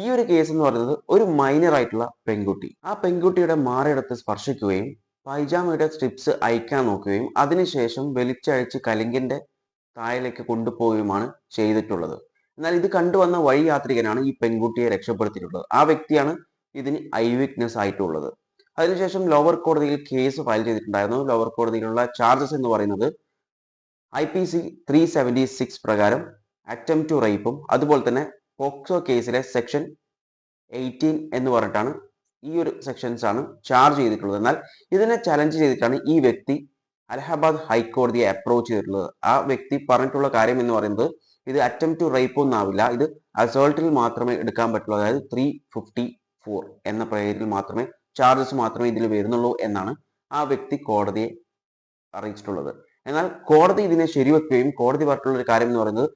ഈ ഒരു കേസ് എന്ന് പറയുന്നത് ഒരു മൈനർ ആയിട്ടുള്ള പെൺകുട്ടി. ആ പെൺകുട്ടിയുടെ മാറിയിടത്ത് സ്പർശിക്കുകയും പൈജാമയുടെ സ്ട്രിപ്സ് അയക്കാൻ നോക്കുകയും അതിനുശേഷം വലിച്ചഴിച്ച് കലിങ്കിന്റെ താഴിലേക്ക് കൊണ്ടുപോവുകയുമാണ് ചെയ്തിട്ടുള്ളത്. എന്നാൽ ഇത് കണ്ടുവന്ന വഴി യാത്രികനാണ് ഈ പെൺകുട്ടിയെ രക്ഷപ്പെടുത്തിയിട്ടുള്ളത്. ആ വ്യക്തിയാണ് ഇതിന് ഐ വിറ്റ്നസ് ആയിട്ടുള്ളത്. അതിനുശേഷം ലോവർ കോടതിയിൽ കേസ് ഫയൽ ചെയ്തിട്ടുണ്ടായിരുന്നു. ലോവർ കോടതിയിലുള്ള ചാർജസ് എന്ന് പറയുന്നത് I P C three seventy six പ്രകാരം അറ്റംപ്റ്റ് റേപ്പും അതുപോലെ തന്നെ പോക്സോ കേസിലെ സെക്ഷൻ എയ്റ്റീൻ എന്ന് പറഞ്ഞിട്ടാണ് ഈ ഒരു സെക്ഷൻസ് ആണ് ചാർജ് ചെയ്തിട്ടുള്ളത്. എന്നാൽ ഇതിനെ ചലഞ്ച് ചെയ്തിട്ടാണ് ഈ വ്യക്തി അലഹബാദ് ഹൈക്കോടതിയെ അപ്രോച്ച് ചെയ്തിട്ടുള്ളത്. ആ വ്യക്തി പറഞ്ഞിട്ടുള്ള കാര്യം എന്ന് പറയുന്നത് ഇത് അറ്റംപ്റ്റ് ടു റേപ്പ് ഒന്നും ആവില്ല. ഇത് അസോൾട്ടിൽ മാത്രമേ എടുക്കാൻ പറ്റുള്ളൂ. അതായത് ത്രീ ഫിഫ്റ്റി ഫോർ എന്ന പേരിൽ മാത്രമേ ചാർജസ് മാത്രമേ ഇതിൽ വരുന്നുള്ളൂ എന്നാണ് ആ വ്യക്തി കോടതിയെ അറിയിച്ചിട്ടുള്ളത്. എന്നാൽ കോടതി ഇതിനെ ശരിവെക്കുകയും കോടതി പറഞ്ഞിട്ടുള്ള ഒരു കാര്യം എന്ന് പറയുന്നത്